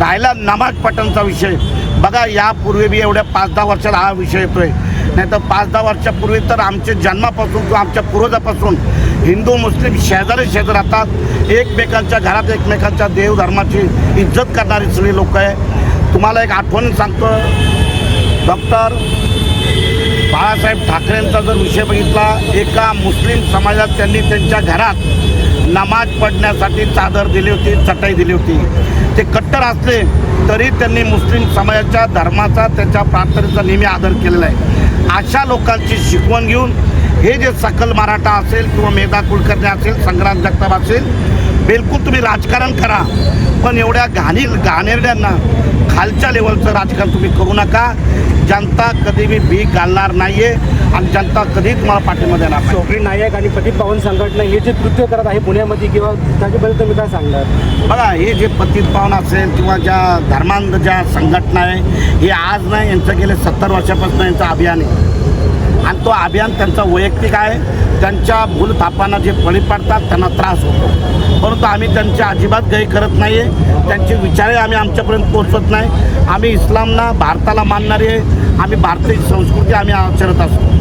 राहिला नमाज पठणचा विषय. बघा यापूर्वी बी एवढ्या पाच दहा वर्षात हा विषय येतोय. नाही तर पाच दहा वर्षापूर्वी तर आमच्या जन्मापासून किंवा आमच्या पूर्वजापासून हिंदू मुस्लिम शेजारी शेजार राहतात. एकमेकांच्या घरात एकमेकांच्या देवधर्माची इज्जत करणारी सगळी लोक आहे. तुम्हाला एक आठवण सांगतो डॉक्टर बाळासाहेब ठाकरेंचा जर विषय बघितला एका मुस्लिम समाजात त्यांनी त्यांच्या घरात नमाज पडण्यासाठी चादर दिली होती चटाई दिली होती. ते कट्टर असले तरी त्यांनी मुस्लिम समाजाच्या धर्माचा त्यांच्या प्रार्थनेचा नेहमी आदर केलेला आहे. अशा लोकांची शिकवण घेऊन हे जे सकल मराठा असेल किंवा मेधा कुलकर्णी असेल संग्राम जगताप असेल बिलकुल तुम्ही राजकारण करा. पण एवढ्या घाणी घाणेरड्यांना खालच्या लेवलचं राजकारण तुम्ही करू नका. जनता कधी बी भीक घालणार नाहीये आणि जनता कधी तुम्हाला पाठिंबा देणार नाही. चोपडी नायक आणि पतित पावन संघटना हे जे कृत्य करत आहे पुण्यामध्ये किंवा त्याच्याबद्दल तुम्ही काय सांगणार? बघा हे जे पतित पावन असेल किंवा ज्या धर्मांध ज्या संघटना आहे हे आज नाही यांचं गेले सत्तर वर्षापासून यांचं अभियान आहे. आणि तो अभियान त्यांचा वैयक्तिक आहे. त्यांच्या भूलथापांना जे बळी पडतात त्यांना त्रास होतो. परंतु आम्ही त्यांच्या अजिबात गय करत नाही आहे त्यांचे विचारही आम्ही आमच्यापर्यंत पोचवत नाही. आम्ही इस्लामला भारताला मानणारे आहे आम्ही भारतीय संस्कृती आम्ही आचरत असतो.